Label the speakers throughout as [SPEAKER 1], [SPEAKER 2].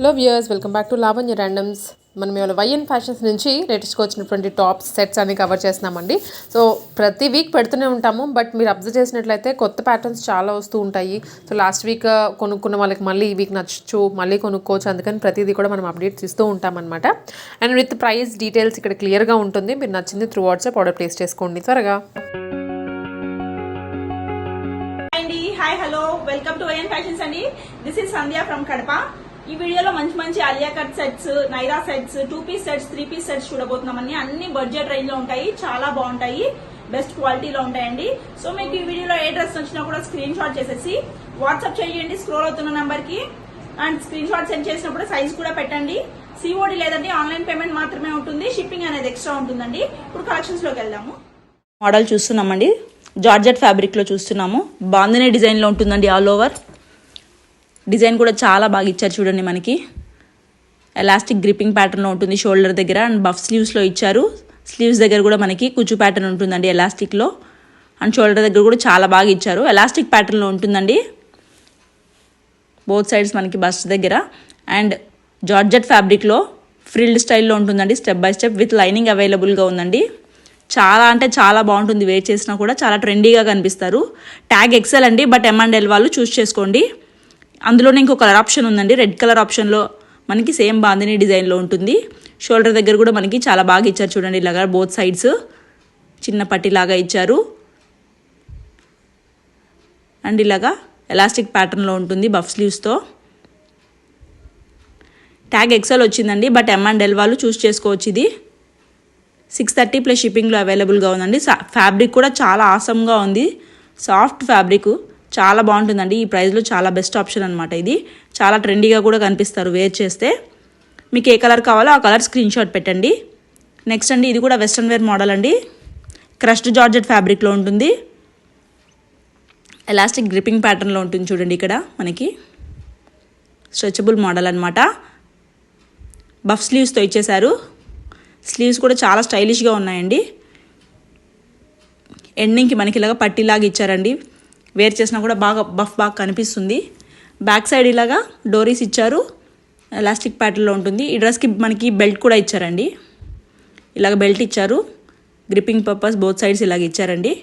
[SPEAKER 1] Hello viewers welcome back to Lavanya randoms మనం ఇవాళ YN fashions నుంచి లేటెస్ట్గా వచ్చినటువంటి టాప్స్ సెట్స్ అన్ని కవర్ చేస్తున్నామండి. సో ప్రతి వీక్ పెడుతూనే ఉంటాము. బట్ మీరు అబ్జర్వ్ చేసినట్లయితే కొత్త ప్యాటర్న్స్ చాలా వస్తూ ఉంటాయి. సో లాస్ట్ వీక్ కొనుక్కున్న వాళ్ళకి మళ్ళీ ఈ వీక్ నచ్చచ్చు మళ్ళీ కొనుక్కోవచ్చు. అందుకని ప్రతిదీ కూడా మనం అప్డేట్స్ ఇస్తూ ఉంటామన్నమాట. అండ్ విత్ ప్రైస్ డీటెయిల్స్ ఇక్కడ క్లియర్గా ఉంటుంది. మీరు నచ్చింది త్రూ వాట్సాప్ ఆర్డర్ ప్లేస్ చేసుకోండి త్వరగా.
[SPEAKER 2] Hi hello welcome to YN fashions అండి. This is Sandhya from Kadapa ఈ వీడియోలో మంచి మంచి Aliya cut sets Naira sets two piece sets three piece sets చూడబోతున్నామని అన్ని బడ్జెట్ రేంజ్లో ఉంటాయి. చాలా బాగుంటాయి. బెస్ట్ క్వాలిటీలో ఉంటాయండి. సో మీకు ఈ వీడియోలో ఏ డ్రెస్ నచ్చినా కూడా స్క్రీన్ షాట్ చేసేసి వాట్సాప్ చేయండి. స్క్రోల్ అవుతున్న నెంబర్కి. అండ్ స్క్రీన్ షాట్ సెండ్ చేసినప్పుడు సైజ్ కూడా పెట్టండి. సిఓడి లేదంటే ఆన్లైన్ పేమెంట్ మాత్రమే ఉంటుంది. షిప్పింగ్ అనేది ఎక్స్ట్రా ఉంటుందండి. ఇప్పుడు కలెక్షన్స్లోకి వెళ్దాము.
[SPEAKER 3] మోడల్ చూస్తున్నామండి. జార్జెట్ ఫ్యాబ్రిక్లో చూస్తున్నాము. బాందినే డిజైన్లో ఉంటుందండి ఆల్ ఓవర్ డిజైన్ కూడా చాలా బాగా ఇచ్చారు చూడండి మనకి. ఎలాస్టిక్ గ్రిప్పింగ్ ప్యాటర్న్లో ఉంటుంది షోల్డర్ దగ్గర అండ్ బఫ్ స్లీవ్స్లో ఇచ్చారు. స్లీవ్స్ దగ్గర కూడా మనకి కుచ్చు ప్యాటర్న్ ఉంటుందండి ఎలాస్టిక్లో అండ్ షోల్డర్ దగ్గర కూడా చాలా బాగా ఇచ్చారు. ఎలాస్టిక్ ప్యాటర్న్లో ఉంటుందండి. బోత్ సైడ్స్ మనకి బస్ట్ దగ్గర. అండ్ జార్జెట్ ఫ్యాబ్రిక్లో ఫ్రిల్డ్ స్టైల్లో ఉంటుందండి. Step by step with lining అవైలబుల్గా ఉందండి. చాలా అంటే చాలా బాగుంటుంది. వేర్ చేసినా కూడా చాలా ట్రెండీగా కనిపిస్తారు. ట్యాగ్ ఎక్సెల్ అండి బట్ ఎమ్ అండ్ ఎల్ వాళ్ళు చూస్ చేసుకోండి. అందులోనే ఇంకో కలర్ ఆప్షన్ ఉందండి. రెడ్ కలర్ ఆప్షన్లో మనకి సేమ్ బాందిని డిజైన్లో ఉంటుంది. షోల్డర్ దగ్గర కూడా మనకి చాలా బాగా ఇచ్చారు చూడండి. ఇలాగా బోత్ సైడ్స్ చిన్న పట్టిలాగా ఇచ్చారు. అండ్ ఇలాగా ఎలాస్టిక్ ప్యాటర్న్లో ఉంటుంది బఫ్ స్లీవ్స్తో. ట్యాగ్ ఎక్సెల్ వచ్చిందండి బట్ ఎం అండ్ ఎల్ వాళ్ళు చూస్ చేసుకోవచ్చు ఇది. సిక్స్ థర్టీ ప్లస్ షిప్పింగ్లో అవైలబుల్గా ఉందండి. ఫ్యాబ్రిక్ కూడా చాలా ఆసమ్గా ఉంది. Soft fabric. చాలా బాగుంటుందండి. ఈ ప్రైస్లో చాలా బెస్ట్ ఆప్షన్ అనమాట ఇది. చాలా ట్రెండీగా కూడా కనిపిస్తారు వేర్ చేస్తే. మీకు ఏ కలర్ కావాలో ఆ కలర్ స్క్రీన్ షాట్ పెట్టండి. నెక్స్ట్ అండి ఇది కూడా వెస్ట్రన్ వేర్ మోడల్ అండి. క్రష్డ్ జార్జెట్ ఫ్యాబ్రిక్లో ఉంటుంది. ఎలాస్టిక్ గ్రిప్పింగ్ ప్యాటర్న్లో ఉంటుంది చూడండి ఇక్కడ మనకి. స్ట్రెచబుల్ మోడల్ అనమాట బఫ్ స్లీవ్స్తో ఇచ్చేశారు. స్లీవ్స్ కూడా చాలా స్టైలిష్గా ఉన్నాయండి. ఎండింగ్కి మనకి ఇలాగ పట్టిలాగా ఇచ్చారండి. వేర్ చేసినా కూడా బాగా బఫ్ బాగా కనిపిస్తుంది. బ్యాక్ సైడ్ ఇలాగా డోరీస్ ఇచ్చారు. ఎలాస్టిక్ ప్యాటర్న్లో ఉంటుంది. ఈ డ్రెస్కి మనకి బెల్ట్ కూడా ఇచ్చారండి. ఇలాగ బెల్ట్ ఇచ్చారు. గ్రిప్పింగ్ పర్పస్ బోత్ సైడ్స్ ఇలాగ ఇచ్చారండి.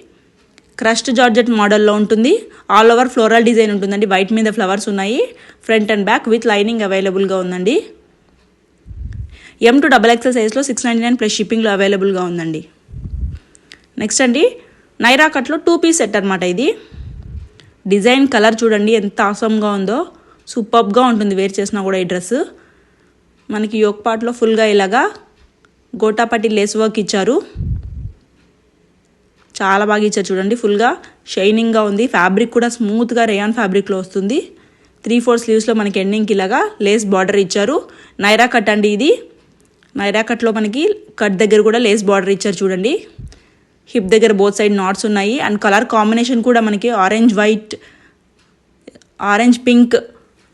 [SPEAKER 3] క్రస్ట్ జార్జెట్ మోడల్లో ఉంటుంది. ఆల్ ఓవర్ ఫ్లోరల్ డిజైన్ ఉంటుందండి. వైట్ మీద ఫ్లవర్స్ ఉన్నాయి. Front and back with lining అవైలబుల్గా ఉందండి. ఎం టు డబల్ ఎక్సెల్ సైజ్లో సిక్స్ నైంటీ నైన్ ప్లస్ షిప్పింగ్లో అవైలబుల్గా ఉందండి. నెక్స్ట్ అండి. నైరా కట్లో టూ పీస్ సెట్ అనమాట ఇది. డిజైన్ కలర్ చూడండి ఎంత ఆసమ్గా ఉందో. సూపర్గా ఉంటుంది వేర్ చేసినా కూడా ఈ డ్రెస్. మనకి యోక్ పార్ట్లో ఫుల్గా ఇలాగా గోటాపట్టి లేస్ వర్క్ ఇచ్చారు. చాలా బాగా ఇచ్చారు చూడండి ఫుల్గా షైనింగ్గా ఉంది. ఫ్యాబ్రిక్ కూడా స్మూత్గా రేయాన్ ఫ్యాబ్రిక్లో వస్తుంది. త్రీ ఫోర్ స్లీవ్స్లో మనకి ఎండింగ్కి ఇలాగా లేస్ బార్డర్ ఇచ్చారు. నైరా కట్ అండి ఇది. నైరా కట్లో మనకి కట్ దగ్గర కూడా లేస్ బార్డర్ ఇచ్చారు చూడండి. హిప్ దగ్గర బోత్ సైడ్ నాట్స్ ఉన్నాయి. అండ్ కలర్ కాంబినేషన్ కూడా మనకి orange white orange pink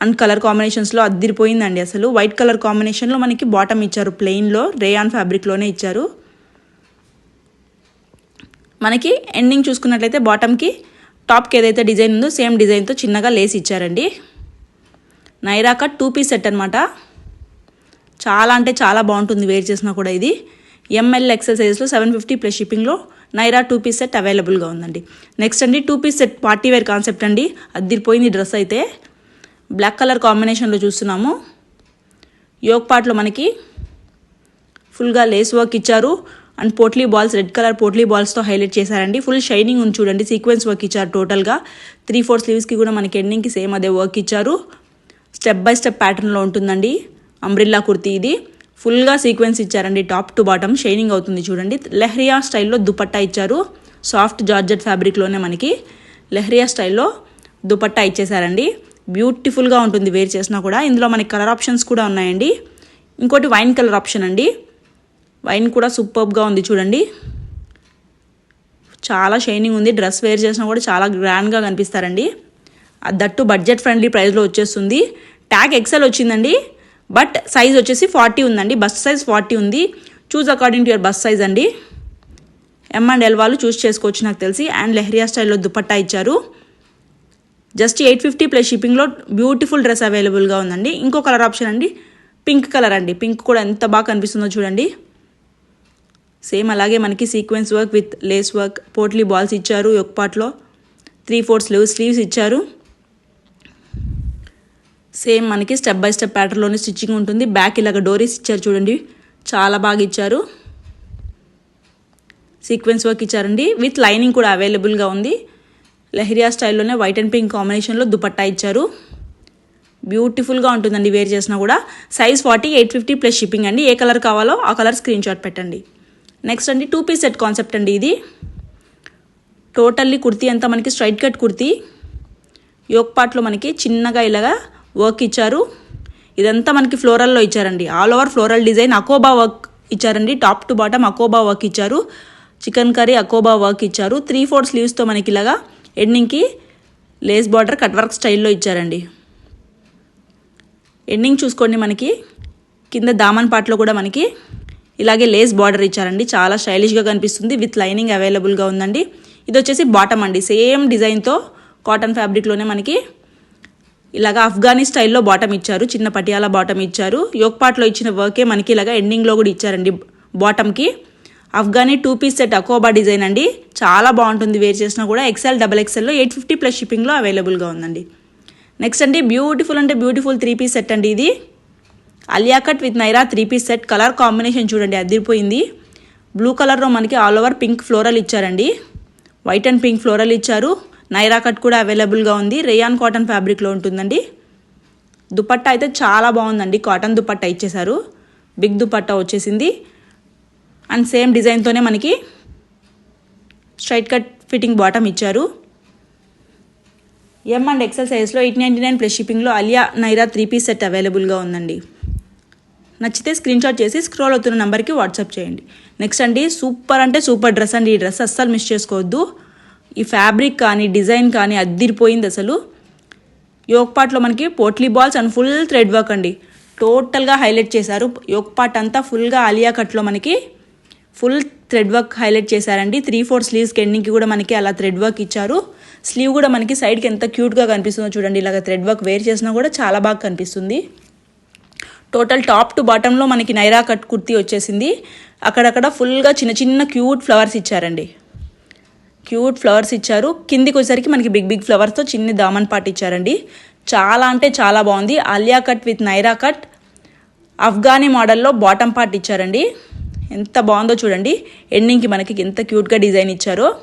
[SPEAKER 3] and colour కాంబినేషన్స్లో అద్దిరిపోయిందండి అసలు. వైట్ కలర్ కాంబినేషన్లో మనకి బాటమ్ ఇచ్చారు ప్లెయిన్లో రేయాన్ ఫ్యాబ్రిక్లోనే ఇచ్చారు. మనకి ఎండింగ్ చూసుకున్నట్లయితే బాటమ్కి టాప్కి ఏదైతే డిజైన్ ఉందో సేమ్ డిజైన్తో చిన్నగా లేస్ ఇచ్చారండి. Naira cut two piece set అనమాట చాలా అంటే చాలా బాగుంటుంది వేర్ చేసినా కూడా ఇది. ఎంఎల్ ఎక్సెల్ సైజ్లో సెవెన్ ఫిఫ్టీ ప్లస్ షిప్పింగ్లో నైరా టూ పీస్ సెట్ అవైలబుల్గా ఉందండి. నెక్స్ట్ అండి two piece set party wear concept అండి. అద్దిరిపోయింది డ్రెస్ అయితే. బ్లాక్ కలర్ కాంబినేషన్లో చూస్తున్నాము. యోగ్ పార్ట్లో మనకి ఫుల్గా లేస్ వర్క్ ఇచ్చారు. And potli balls red colour potli బాల్స్తో highlight చేశారండి. ఫుల్ షైనింగ్ ఉంది చూడండి సీక్వెన్స్ వర్క్ ఇచ్చారు టోటల్గా త్రీ ఫోర్ స్లీవ్స్కి కూడా మనకి ఎండింగ్కి సేమ్ అదే వర్క్ ఇచ్చారు. స్టెప్ బై స్టెప్ ప్యాటర్న్లో ఉంటుందండి. అంబ్రిల్లా కుర్తీ ఇది. ఫుల్గా సీక్వెన్స్ ఇచ్చారండి టాప్ టు బాటమ్. షైనింగ్ అవుతుంది చూడండి. లెహరియా స్టైల్లో దుపట్టా ఇచ్చారు. సాఫ్ట్ జార్జెట్ ఫ్యాబ్రిక్లోనే మనకి లెహరియా స్టైల్లో దుపట్టా ఇచ్చేసారండి బ్యూటిఫుల్గా ఉంటుంది వేర్ చేసినా కూడా. ఇందులో మనకి కలర్ ఆప్షన్స్ కూడా ఉన్నాయండి. ఇంకోటి వైన్ కలర్ ఆప్షన్ అండి. వైన్ కూడా సూపర్గా ఉంది చూడండి. చాలా షైనింగ్ ఉంది. డ్రెస్ వేర్ చేసినా కూడా చాలా గ్రాండ్గా కనిపిస్తారండి. అది దట్టు బడ్జెట్ ఫ్రెండ్లీ ప్రైస్లో వచ్చేస్తుంది. ట్యాగ్ ఎక్సెల్ వచ్చిందండి. బట్ సైజ్ వచ్చేసి ఫార్టీ ఉందండి. బస్ సైజ్ ఫార్టీ ఉంది. Choose according to your bust size అండి. ఎం అండ్ ఎల్ వాళ్ళు చూస్ చేసుకోవచ్చు నాకు తెలిసి. అండ్ లెహరియా స్టైల్లో దుపట్టా ఇచ్చారు. జస్ట్ ఎయిట్ ఫిఫ్టీ ప్లస్ షిప్పింగ్లో బ్యూటిఫుల్ డ్రెస్ అవైలబుల్గా ఉందండి. ఇంకో కలర్ ఆప్షన్ అండి. పింక్ కలర్ అండి. పింక్ కూడా ఎంత బాగా కనిపిస్తుందో చూడండి. సేమ్ అలాగే మనకి sequence work with lace work potli balls ఇచ్చారు. ఒక పార్ట్లో త్రీ ఫోర్ స్లీవ్ స్లీవ్స్ ఇచ్చారు. సేమ్ మనకి స్టెప్ బై స్టెప్ ప్యాటర్న్లోనే స్టిచ్చింగ్ ఉంటుంది. బ్యాక్ ఇలాగ డోరీస్ ఇచ్చారు చూడండి. చాలా బాగా ఇచ్చారు. సీక్వెన్స్ వర్క్ ఇచ్చారండి. విత్ లైనింగ్ కూడా అవైలబుల్గా ఉంది. లెహరియా స్టైల్లోనే వైట్ అండ్ పింక్ కాంబినేషన్లో దుపట్టా ఇచ్చారు. బ్యూటిఫుల్గా ఉంటుందండి వేర్ చేసినా కూడా. Size forty eight fifty plus shipping అండి. ఏ కలర్ కావాలో ఆ కలర్ స్క్రీన్ షాట్ పెట్టండి. నెక్స్ట్ అండి టూ పీస్ సెట్ కాన్సెప్ట్ అండి ఇది. టోటల్లీ కుర్తీ అంతా మనకి స్ట్రైట్ కట్ కుర్తీ. యోక్ పార్ట్లో మనకి చిన్నగా ఇలాగా వర్క్ ఇచ్చారు. ఇదంతా మనకి ఫ్లోరల్లో ఇచ్చారండి. ఆల్ ఓవర్ ఫ్లోరల్ డిజైన్ అకోబా వర్క్ ఇచ్చారండి. టాప్ టు బాటమ్ అకోబా వర్క్ ఇచ్చారు. చికెన్ కర్రీ అకోబా వర్క్ ఇచ్చారు. త్రీ ఫోర్ స్లీవ్స్తో మనకి ఇలాగా ఎండింగ్కి లేస్ బార్డర్ కట్ వర్క్ స్టైల్లో ఇచ్చారండి. ఎండింగ్ చూసుకోండి మనకి. కింద దామన్ పార్ట్లో కూడా మనకి ఇలాగే లేస్ బార్డర్ ఇచ్చారండి. చాలా స్టైలిష్గా కనిపిస్తుంది. విత్ లైనింగ్ అవైలబుల్గా ఉందండి. ఇది వచ్చేసి బాటమ్ అండి. సేమ్ డిజైన్తో కాటన్ ఫ్యాబ్రిక్లోనే మనకి ఇలాగా ఆఫ్ఘనీ స్టైల్లో బాటమ్ ఇచ్చారు. చిన్న పటియాలా బాటమ్ ఇచ్చారు. యోక్ పార్ట్లో ఇచ్చిన వర్కే మనకి ఇలాగా ఎండింగ్లో కూడా ఇచ్చారండి బాటమ్కి ఆఫ్ఘనీ టూ పీస్ సెట్ అకోబా డిజైన్ అండి. చాలా బాగుంటుంది. వేర్ చేసినా కూడా ఎక్సెల్ డబల్ ఎక్సెల్లో ఎయిట్ ఫిఫ్టీ ప్లస్ షిప్పింగ్లో అవైలబుల్గా ఉందండి. నెక్స్ట్ అండి బ్యూటిఫుల్ అంటే బ్యూటిఫుల్ త్రీ పీస్ సెట్ అండి ఇది. Aliya cut with Naira three piece set colour combination చూడండి అదిరిపోయింది. బ్లూ కలర్లో మనకి ఆల్ ఓవర్ పింక్ ఫ్లోరల్ ఇచ్చారండి. వైట్ అండ్ పింక్ ఫ్లోరల్ ఇచ్చారు. నైరా కట్ కూడా అవైలబుల్గా ఉంది. రేయాన్ కాటన్ ఫ్యాబ్రిక్లో ఉంటుందండి. దుపట్టా అయితే చాలా బాగుందండి. కాటన్ దుపట్టా ఇచ్చేశారు. బిగ్ దుపట్టా వచ్చేసింది. అండ్ సేమ్ డిజైన్తోనే మనకి స్ట్రైట్ కట్ ఫిట్టింగ్ బాటమ్ ఇచ్చారు. ఎం అండ్ ఎక్సెల్ సైజ్లో ఎయిట్ నైంటీ నైన్ ప్లస్ షిప్పింగ్లో Aliya Naira three piece set అవైలబుల్గా ఉందండి. నచ్చితే స్క్రీన్ షాట్ చేసి స్క్రోల్ అవుతున్న నెంబర్కి వాట్సాప్ చేయండి. నెక్స్ట్ అండి సూపర్ అంటే సూపర్ డ్రెస్ అండి. ఈ డ్రెస్ అస్సలు మిస్ చేసుకోవద్దు. ఈ ఫ్యాబ్రిక్ కానీ డిజైన్ కానీ అద్దిరిపోయింది అసలు. యోక్పాట్లో మనకి potli balls and full thread work అండి. టోటల్గా హైలైట్ చేశారు. యోక్పాట్ అంతా ఫుల్గా ఆలియా కట్లో మనకి ఫుల్ థ్రెడ్ వర్క్ హైలైట్ చేశారండి. త్రీ ఫోర్ స్లీవ్స్కి ఎండింగ్కి కూడా మనకి అలా థ్రెడ్ వర్క్ ఇచ్చారు. స్లీవ్ కూడా మనకి సైడ్కి ఎంత క్యూట్గా కనిపిస్తుందో చూడండి. ఇలాగ థ్రెడ్ వర్క్ వేర్ చేసినా కూడా చాలా బాగా కనిపిస్తుంది. టోటల్ టాప్ టు బాటంలో మనకి నైరా కట్ కుర్తీ వచ్చేసింది. అక్కడక్కడ ఫుల్గా చిన్న చిన్న క్యూట్ ఫ్లవర్స్ ఇచ్చారండి. క్యూట్ ఫ్లవర్స్ ఇచ్చారు. కిందికి వచ్చేసరికి మనకి బిగ్ బిగ్ ఫ్లవర్స్తో చిన్ని దామన్ పాట్ ఇచ్చారండి. చాలా అంటే చాలా బాగుంది. Aliya cut with Naira cut. Afghani మోడల్లో బాటమ్ పార్ట్ ఇచ్చారండి. ఎంత బాగుందో చూడండి. ఎండింగ్కి మనకి ఎంత క్యూట్గా డిజైన్ ఇచ్చారో.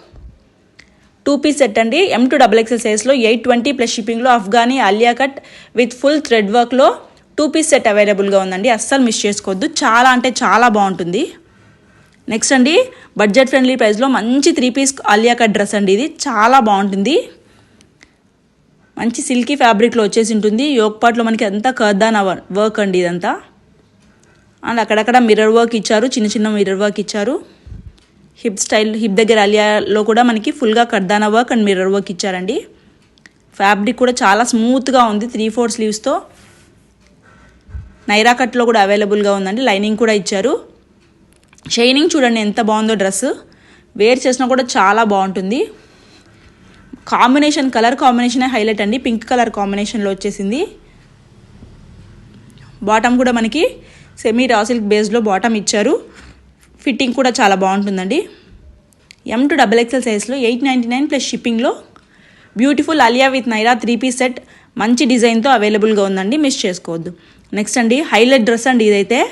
[SPEAKER 3] టూ పీస్ సెట్ అండి. ఎం టు డబుల్ ఎక్సెల్ సైజ్లో ఎయిట్ ట్వంటీ ప్లస్ షిప్పింగ్లో Afghani Aliya cut with full thread వర్క్లో టూ పీస్ సెట్ అవైలబుల్గా ఉందండి. అస్సలు మిస్ చేసుకోవద్దు. చాలా అంటే చాలా బాగుంటుంది. నెక్స్ట్ అండి బడ్జెట్ ఫ్రెండ్లీ ప్రైస్లో మంచి three piece Aliya cut dress అండి ఇది. చాలా బాగుంటుంది. మంచి సిల్కీ ఫ్యాబ్రిక్లో వచ్చేసి ఉంటుంది. యోగ్ మనకి అంతా కర్దాన్ వర్క్ అండి ఇదంతా. అండ్ అక్కడక్కడ మిర్రర్ వర్క్ ఇచ్చారు చిన్న చిన్న మిర్రర్ వర్క్ ఇచ్చారు. హిప్ స్టైల్ హిప్ దగ్గర అలియాలో కూడా మనకి ఫుల్గా kardana work and mirror work ఇచ్చారండి. ఫ్యాబ్రిక్ కూడా చాలా స్మూత్గా ఉంది త్రీ ఫోర్ స్లీవ్స్తో నైరా కట్లో కూడా అవైలబుల్గా ఉందండి. లైనింగ్ కూడా ఇచ్చారు. షైనింగ్ చూడండి ఎంత బాగుందో డ్రెస్. వేర్ చేసినా కూడా చాలా బాగుంటుంది. కాంబినేషన్ కలర్ కాంబినేషనే హైలైట్ అండి. పింక్ కలర్ కాంబినేషన్లో వచ్చేసింది. బాటమ్ కూడా మనకి సెమీ రా సిల్క్ బేస్లో బాటమ్ ఇచ్చారు. ఫిట్టింగ్ కూడా చాలా బాగుంటుందండి. ఎం టు డబల్ ఎక్సెల్ సైజ్లో ఎయిట్ నైంటీ నైన్ ప్లస్ షిప్పింగ్లో beautiful Aliya with Naira three piece set. మంచి డిజైన్తో అవైలబుల్గా ఉందండి. మిస్ చేసుకోవద్దు. నెక్స్ట్ అండి హైలైట్ డ్రెస్ అండి ఇదైతే.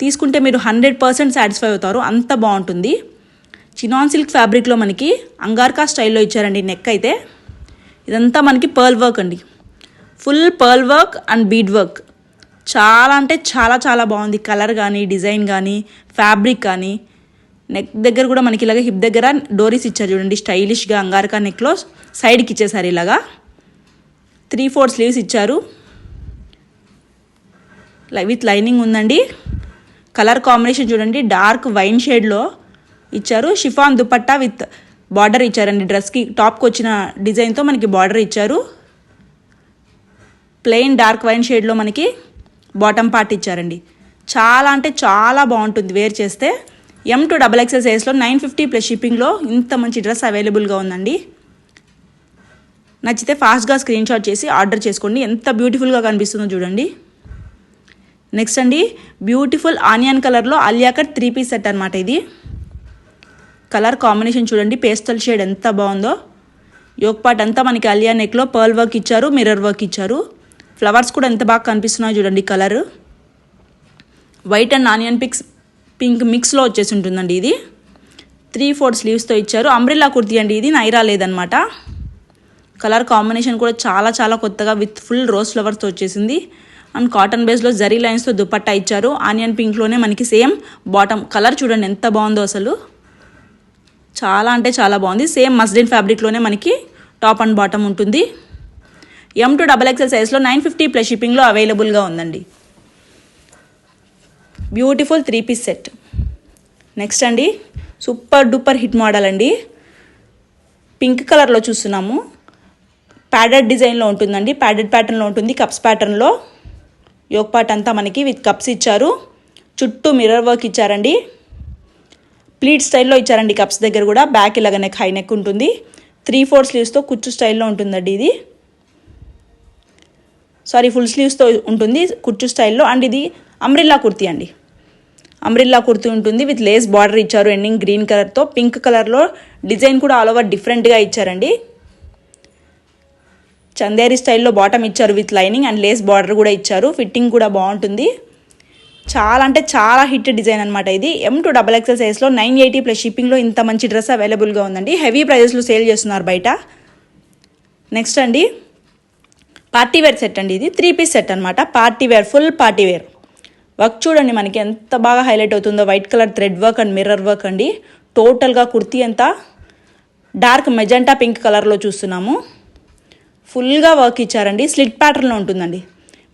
[SPEAKER 3] తీసుకుంటే మీరు హండ్రెడ్ పర్సెంట్ సాటిస్ఫై అవుతారు. అంత బాగుంటుంది. చినాన్ సిల్క్ ఫ్యాబ్రిక్లో మనకి అంగార్కా స్టైల్లో ఇచ్చారండి నెక్ అయితే. ఇదంతా మనకి పర్ల్ వర్క్ అండి. Full pearl work and bead work. చాలా అంటే చాలా చాలా బాగుంది. కలర్ కానీ డిజైన్ కానీ ఫ్యాబ్రిక్ కానీ నెక్ దగ్గర కూడా మనకి ఇలాగ హిప్ దగ్గర డోరీస్ ఇచ్చారు చూడండి. స్టైలిష్గా అంగారకా నెక్లో సైడ్కి ఇచ్చేసారు ఇలాగా. త్రీ ఫోర్ స్లీవ్స్ ఇచ్చారు. లై- విత్ లైనింగ్ ఉందండి. కలర్ కాంబినేషన్ చూడండి. డార్క్ వైన్ షేడ్లో ఇచ్చారు. షిఫాన్ దుపట్టా విత్ బార్డర్ ఇచ్చారండి డ్రెస్కి టాప్కి వచ్చిన డిజైన్తో మనకి బార్డర్ ఇచ్చారు. ప్లెయిన్ డార్క్ వైన్ షేడ్లో మనకి బాటమ్ పార్ట్ ఇచ్చారండి. చాలా అంటే చాలా బాగుంటుంది వేర్ చేస్తే. ఎం టు డబల్ ఎక్సెల్ సైజ్లో నైన్ ఫిఫ్టీ ప్లస్ షిప్పింగ్లో ఇంత మంచి డ్రెస్ అవైలబుల్గా ఉందండి. నచ్చితే ఫాస్ట్గా స్క్రీన్ షాట్ చేసి ఆర్డర్ చేసుకోండి. ఎంత బ్యూటిఫుల్గా కనిపిస్తుందో చూడండి. నెక్స్ట్ అండి బ్యూటిఫుల్ ఆనియన్ కలర్లో అలియాకట్ త్రీ పీస్ సెట్ అనమాట ఇది. కలర్ కాంబినేషన్ చూడండి పేస్టల్ షేడ్ ఎంత బాగుందో. యోగ్ పార్ట్ అంతా మనకి అలియా నెక్లో పర్ల్ వర్క్ ఇచ్చారు మిర్రర్ వర్క్ ఇచ్చారు. ఫ్లవర్స్ కూడా ఎంత బాగా కనిపిస్తున్నాయో చూడండి కలర్ వైట్ అండ్ ఆనియన్ పిక్స్ పింక్ మిక్స్లో వచ్చేసి ఉంటుందండి ఇది. త్రీ ఫోర్ స్లీవ్స్తో ఇచ్చారు. అంబ్రిల్లా కుర్తీ అండి ఇది నైరా లేదనమాట కలర్ కాంబినేషన్ కూడా చాలా చాలా కొత్తగా విత్ ఫుల్ రోజ్ ఫ్లవర్స్తో వచ్చేసింది. అండ్ కాటన్ బేస్లో జరీ లైన్స్తో దుపట్టా ఇచ్చారు. ఆనియన్ పింక్లోనే మనకి సేమ్. బాటమ్ కలర్ చూడండి ఎంత బాగుందో అసలు. చాలా అంటే చాలా బాగుంది. సేమ్ మస్లిన్ ఫ్యాబ్రిక్లోనే మనకి టాప్ అండ్ బాటమ్ ఉంటుంది. ఎం టు డబల్ ఎక్సెల్ సైజ్లో నైన్ ఫిఫ్టీ ప్లస్ షిప్పింగ్లో అవైలబుల్గా ఉందండి. Beautiful three piece set next అండి. సూపర్ డూపర్ హిట్ మోడల్ అండి. పింక్ కలర్లో చూస్తున్నాము. ప్యాడెడ్ డిజైన్లో ఉంటుందండి. ప్యాడెడ్ ప్యాటర్న్లో ఉంటుంది. కప్స్ ప్యాటర్న్లో యోగ్ పార్ట్ అంతా మనకి విత్ కప్స్ ఇచ్చారు. చుట్టూ మిర్రర్ వర్క్ ఇచ్చారండి. ప్లీట్ స్టైల్లో ఇచ్చారండి కప్స్ దగ్గర కూడా. బ్యాక్ ఇలాగ నెక్ హై నెక్ ఉంటుంది. త్రీ ఫోర్ స్లీవ్స్తో కుచ్చు స్టైల్లో ఉంటుందండి ఇది. సారీ ఫుల్ స్లీవ్స్తో ఉంటుంది కుచ్చు స్టైల్లో అండ్ ఇది అమ్రిల్లా కుర్తీ అండి. అమ్రిల్లా కుర్తీ ఉంటుంది విత్ లేస్ బార్డర్ ఇచ్చారు. ఎండింగ్ గ్రీన్ కలర్తో పింక్ కలర్లో డిజైన్ కూడా ఆల్ ఓవర్ డిఫరెంట్గా ఇచ్చారండి. చందేరి స్టైల్లో బాటమ్ ఇచ్చారు with lining and lace border కూడా ఇచ్చారు. ఫిట్టింగ్ కూడా బాగుంటుంది. చాలా అంటే చాలా హిట్ డిజైన్ అనమాట ఇది. ఎం టు డబల్ ఎక్సెల్ సైజ్లో నైన్ ఎయిటీ ప్లస్ షిప్పింగ్లో ఇంత మంచి డ్రెస్ అవైలబుల్గా ఉందండి. హెవీ ప్రైజెస్లో సేల్ చేస్తున్నారు బయట. నెక్స్ట్ అండి. పార్టీ వేర్ సెట్ అండి ఇది. త్రీ పీస్ సెట్ అనమాట party wear full party wear work చూడండి మనకి ఎంత బాగా హైలైట్ అవుతుందో. White colour thread work and mirror work అండి. టోటల్గా కుర్తీ అంతా డార్క్ మెజెంటా పింక్ కలర్లో చూస్తున్నాము. ఫుల్గా వర్క్ ఇచ్చారండి. స్లిట్ ప్యాటర్న్లో ఉంటుందండి.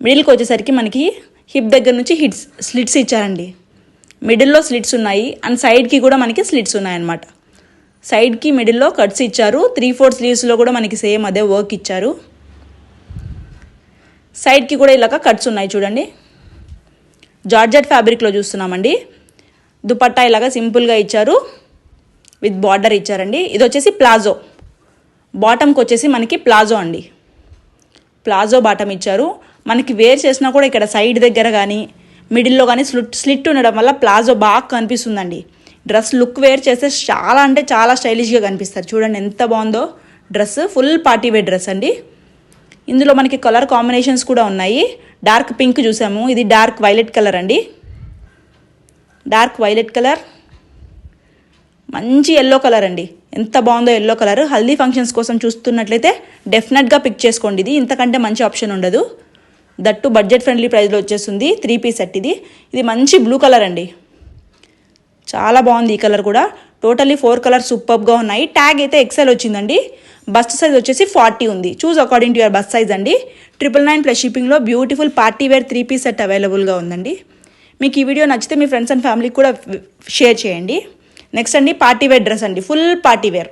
[SPEAKER 3] మిడిల్కి వచ్చేసరికి మనకి హిప్ దగ్గర నుంచి హిట్స్ స్లిట్స్ ఇచ్చారండి. మిడిల్లో స్లిట్స్ ఉన్నాయి. అండ్ సైడ్కి కూడా మనకి స్లిట్స్ ఉన్నాయన్నమాట. సైడ్కి మిడిల్లో కట్స్ ఇచ్చారు. త్రీ ఫోర్ స్లీవ్స్లో కూడా మనకి సేమ్ అదే వర్క్ ఇచ్చారు. సైడ్కి కూడా ఇలాగ కట్స్ ఉన్నాయి చూడండి. జార్జెట్ ఫ్యాబ్రిక్లో చూస్తున్నామండి. దుపట్టా ఇలాగా సింపుల్గా ఇచ్చారు. విత్ బార్డర్ ఇచ్చారండి. ఇది వచ్చేసి ప్లాజో. బాటమ్కి వచ్చేసి మనకి ప్లాజో అండి. ప్లాజో బాటమ్ ఇచ్చారు. మనకి వేర్ చేసినా కూడా ఇక్కడ సైడ్ దగ్గర కానీ మిడిల్లో కానీ స్లిట్ స్లిట్ ఉండడం వల్ల ప్లాజో బాగా కనిపిస్తుందండి. డ్రెస్ లుక్ వేర్ చేస్తే చాలా అంటే చాలా స్టైలిష్గా కనిపిస్తారు. చూడండి ఎంత బాగుందో. Dress full party wear dress అండి. ఇందులో మనకి కలర్ కాంబినేషన్స్ కూడా ఉన్నాయి. డార్క్ పింక్ చూసాము. ఇది డార్క్ వైలెట్ కలర్ అండి. Dark violet colour. మంచి ఎల్లో కలర్ అండి. ఎంత బాగుందో ఎల్లో కలర్ హల్దీ ఫంక్షన్స్ కోసం చూస్తున్నట్లయితే డెఫినెట్గా పిక్ చేసుకోండి ఇది. ఇంతకంటే మంచి ఆప్షన్ ఉండదు. దట్టు బడ్జెట్ ఫ్రెండ్లీ ప్రైస్లో వచ్చేస్తుంది. త్రీ పీస్ సెట్ ఇది. ఇది మంచి బ్లూ కలర్ అండి. చాలా బాగుంది ఈ కలర్ కూడా. టోటల్లీ ఫోర్ కలర్స్ సూపర్గా ఉన్నాయి. ట్యాగ్ అయితే ఎక్సెల్ వచ్చిందండి. బస్ట్ సైజ్ వచ్చేసి ఫార్టీ ఉంది. Choose according to your bust size అండి. ట్రిపుల్ నైన్ ప్లస్ షిప్పింగ్లో beautiful party wear three piece set అవైలబుల్గా ఉందండి. మీకు ఈ వీడియో నచ్చితే మీ ఫ్రెండ్స్ అండ్ ఫ్యామిలీకి కూడా షేర్ చేయండి. నెక్స్ట్ అండి పార్టీ వేర్ డ్రెస్ అండి. Full party wear.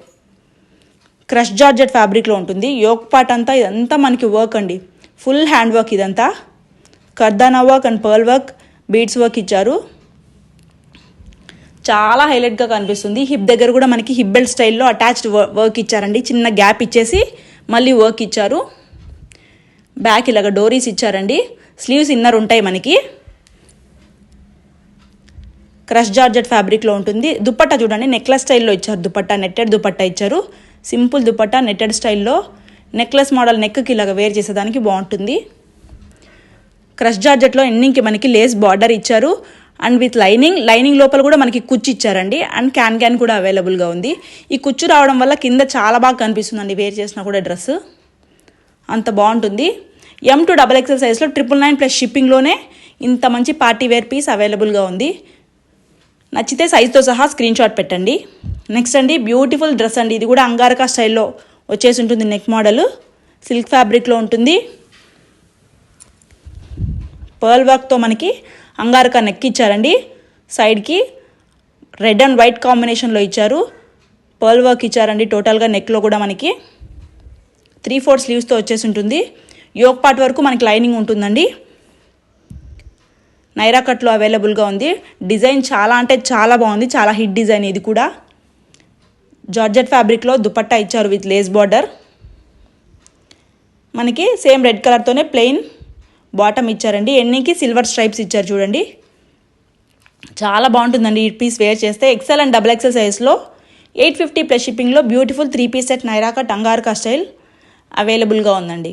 [SPEAKER 3] Crush georgette ఫ్యాబ్రిక్లో ఉంటుంది. యోక్ పార్ట్ అంతా ఇదంతా మనకి వర్క్ అండి. ఫుల్ హ్యాండ్ వర్క్ ఇదంతా. Kardana work and pearl work beads work ఇచ్చారు. చాలా హైలైట్గా కనిపిస్తుంది. హిప్ దగ్గర కూడా మనకి హిప్ బెల్ట్ స్టైల్లో అటాచ్డ్ వర్క్ ఇచ్చారండి. చిన్న గ్యాప్ ఇచ్చేసి మళ్ళీ వర్క్ ఇచ్చారు. బ్యాక్ ఇలాగ డోరీస్ ఇచ్చారండి. స్లీవ్స్ ఇన్నర్ ఉంటాయి మనకి. క్రష్ జార్జెట్ ఫ్యాబ్రిక్లో ఉంటుంది. దుపట్టా చూడండి నెక్లెస్ స్టైల్లో ఇచ్చారు. దుపట్టా నెట్టెడ్ దుపట్టా ఇచ్చారు. సింపుల్ దుపట్టా నెట్టెడ్ స్టైల్లో నెక్లెస్ మోడల్ నెక్కి ఇలాగ వేర్ చేసేదానికి బాగుంటుంది. క్రష్ జార్జెట్లో ఎండింగ్కి మనకి లేస్ బార్డర్ ఇచ్చారు. అండ్ విత్ లైనింగ్ లైనింగ్ లోపల కూడా మనకి కుచ్చు ఇచ్చారండి. అండ్ క్యాన్ క్యాన్ కూడా అవైలబుల్గా ఉంది. ఈ కుచ్చు రావడం వల్ల కింద చాలా బాగా కనిపిస్తుందండి వేర్ చేసినా కూడా డ్రెస్ అంత బాగుంటుంది. ఎం టు డబల్ ఎక్సెల్ సైజ్లో ట్రిపుల్ నైన్ ప్లస్ షిప్పింగ్లోనే ఇంత మంచి పార్టీ వేర్ పీస్ అవైలబుల్గా ఉంది. నచ్చితే సైజుతో సహా స్క్రీన్ షాట్ పెట్టండి. నెక్స్ట్ అండి బ్యూటిఫుల్ డ్రెస్ అండి. ఇది కూడా అంగారకా స్టైల్లో వచ్చేసి ఉంటుంది నెక్ మోడల్ సిల్క్ ఫ్యాబ్రిక్లో ఉంటుంది. పర్ల్ వర్క్తో మనకి అంగారకా నెక్ ఇచ్చారండి. సైడ్కి రెడ్ అండ్ వైట్ కాంబినేషన్లో ఇచ్చారు. పర్ల్ వర్క్ ఇచ్చారండి. టోటల్గా నెక్లో కూడా మనకి త్రీ ఫోర్ స్లీవ్స్తో వచ్చేసి ఉంటుంది. యోగ్ పార్ట్ వరకు మనకి లైనింగ్ ఉంటుందండి. నైరా కట్లో అవైలబుల్గా ఉంది. డిజైన్ చాలా అంటే చాలా బాగుంది. చాలా హిట్ డిజైన్ ఇది కూడా. జార్జెట్ ఫ్యాబ్రిక్లో దుపట్టా ఇచ్చారు విత్ లేస్ బార్డర్. మనకి సేమ్ రెడ్ కలర్తోనే ప్లెయిన్ బాటమ్ ఇచ్చారండి. ఎన్నికి సిల్వర్ స్ట్రైప్స్ ఇచ్చారు చూడండి. చాలా బాగుంటుందండి ఈ పీస్ వేర్ చేస్తే. ఎక్సెల్ అండ్ డబుల్ ఎక్సెల్ సైజ్లో ఎయిట్ ఫిఫ్టీ ప్లస్ షిప్పింగ్లో బ్యూటిఫుల్ త్రీ పీస్ సెట్ నైరాక టంగార్కా స్టైల్ అవైలబుల్గా ఉందండి.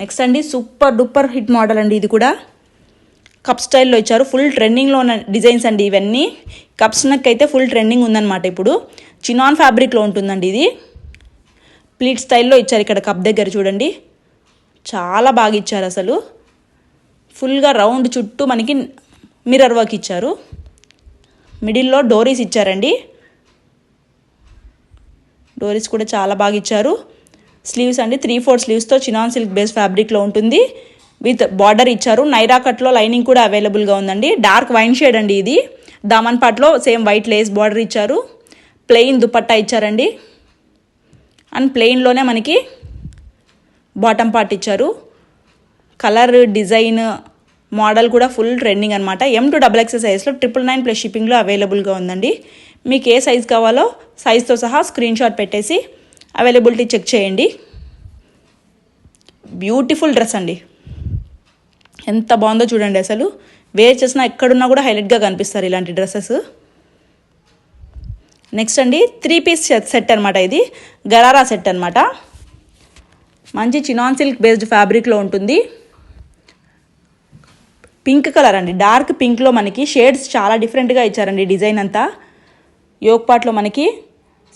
[SPEAKER 3] నెక్స్ట్ అండి సూపర్ డూపర్ హిట్ మోడల్ అండి ఇది కూడా. కప్ స్టైల్లో ఇచ్చారు. ఫుల్ ట్రెండింగ్లో ఉన్న డిజైన్స్ అండి ఇవన్నీ. కప్స్ నెక్ అయితే ఫుల్ ట్రెండింగ్ ఉందన్నమాట ఇప్పుడు. చినాన్ ఫ్యాబ్రిక్లో ఉంటుందండి ఇది. ప్లీట్ స్టైల్లో ఇచ్చారు ఇక్కడ కప్ దగ్గర చూడండి. చాలా బాగా ఇచ్చారు అసలు. ఫుల్గా రౌండ్ చుట్టూ మనకి మిర్రర్ వర్క్ ఇచ్చారు. మిడిల్లో డోరీస్ ఇచ్చారండి. డోరీస్ కూడా చాలా బాగా ఇచ్చారు. స్లీవ్స్ అండి త్రీ ఫోర్ స్లీవ్స్తో చినాన్ సిల్క్ బేస్ ఫ్యాబ్రిక్లో ఉంటుంది. విత్ బార్డర్ ఇచ్చారు. నైరా కట్లో లైనింగ్ కూడా అవైలబుల్గా ఉందండి. డార్క్ వైన్ షేడ్ అండి ఇది. దామన్ పాట్లో సేమ్ వైట్ లేస్ బార్డర్ ఇచ్చారు. ప్లెయిన్ దుపట్టా ఇచ్చారండి. అండ్ ప్లెయిన్లోనే మనకి బాటమ్ పార్ట్ ఇచ్చారు. కలర్ డిజైన్ మోడల్ కూడా ఫుల్ ట్రెండింగ్ అనమాట ఎం టు డబల్ ఎక్స్ సైజ్లో ట్రిపుల్ నైన్ ప్లస్ షిప్పింగ్లో అవైలబుల్గా ఉందండి. మీకు ఏ సైజ్ కావాలో సైజ్తో సహా స్క్రీన్ షాట్ పెట్టేసి అవైలబిలిటీ చెక్ చేయండి. బ్యూటిఫుల్ డ్రెస్ అండి. ఎంత బాగుందో చూడండి అసలు. వేర్ చేసినా ఎక్కడున్నా కూడా హైలైట్గా కనిపిస్తారు ఇలాంటి డ్రెస్సెస్ నెక్స్ట్ అండి త్రీ పీస్ సెట్ అనమాట ఇది. గరారా సెట్ అనమాట మంచి చినాన్ సిల్క్ బేస్డ్ ఫ్యాబ్రిక్లో ఉంటుంది. పింక్ కలర్ అండి. డార్క్ పింక్లో మనకి షేడ్స్ చాలా డిఫరెంట్గా ఇచ్చారండి డిజైన్ అంతా. యోగ్ పార్ట్లో మనకి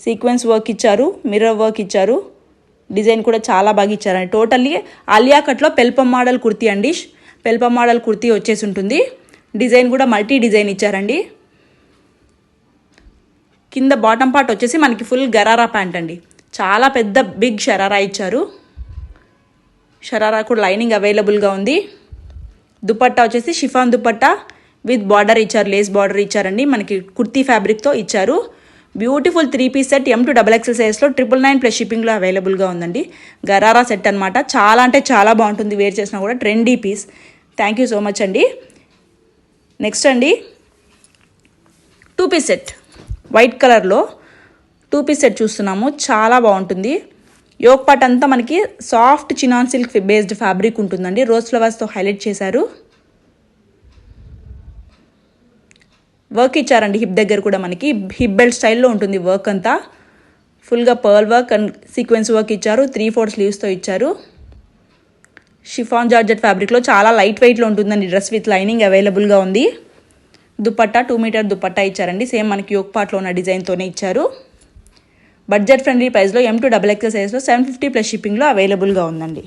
[SPEAKER 3] సీక్వెన్స్ వర్క్ ఇచ్చారు మిర్రర్ వర్క్ ఇచ్చారు. డిజైన్ కూడా చాలా బాగా ఇచ్చారండి. టోటల్లీ అలియాకట్లో పెల్పం మోడల్ కుర్తీ అండి. పెల్పం మోడల్ కుర్తీ వచ్చేసి ఉంటుంది డిజైన్ కూడా మల్టీ డిజైన్ ఇచ్చారండి. కింద బాటమ్ పార్ట్ వచ్చేసి మనకి ఫుల్ గరారా ప్యాంట్ అండి. చాలా పెద్ద బిగ్ షరారా ఇచ్చారు. షరారా కూడా లైనింగ్ అవైలబుల్గా ఉంది. దుపట్టా వచ్చేసి షిఫాన్ దుపట్టా విత్ బార్డర్ ఇచ్చారు లేస్ బార్డర్ ఇచ్చారండి. మనకి కుర్తీ ఫ్యాబ్రిక్తో ఇచ్చారు. Beautiful three piece set M to double XL సైజ్లో ట్రిపుల్ నైన్ ప్లస్ షిప్పింగ్లో అవైలబుల్గా ఉందండి. గరారా సెట్ అనమాట చాలా అంటే చాలా బాగుంటుంది. వేర్ చేసినా కూడా trendy piece. Thank you so much అండి నెక్స్ట్ అండి టూ పీస్ సెట్ వైట్ కలర్లో టూ పీస్ సెట్ చూస్తున్నాము. చాలా బాగుంటుంది. యోగ్ పాట్ అంతా మనకి soft chinon silk based fabric ఉంటుందండి. రోజ్ ఫ్లవర్స్తో హైలైట్ చేశారు. వర్క్ ఇచ్చారండి హిప్ దగ్గర కూడా మనకి. హిప్ బెల్ట్ స్టైల్లో ఉంటుంది వర్క్ అంతా. ఫుల్గా pearl work and sequence work ఇచ్చారు. త్రీ ఫోర్ స్లీవ్స్తో ఇచ్చారు. షిఫాన్ జార్జెట్ ఫ్యాబ్రిక్లో చాలా లైట్ వెయిట్లో ఉంటుందండి డ్రెస్ విత్ లైనింగ్ అవైలబుల్గా ఉంది. దుపట్టా టూ మీటర్ దుపట్టా ఇచ్చారండి. సేమ్ మనకి యోగ్ పార్ట్లో ఉన్న డిజైన్తోనే ఇచ్చారు. బడ్జెట్ ఫ్రెండ్లీ ప్రైస్లో ఎం టూ డబల్ ఎక్స్ సైజ్లో సెవెన్ ఫిఫ్టీ ప్లస్ షిప్పింగ్లో అవైలబుల్గా ఉందండి.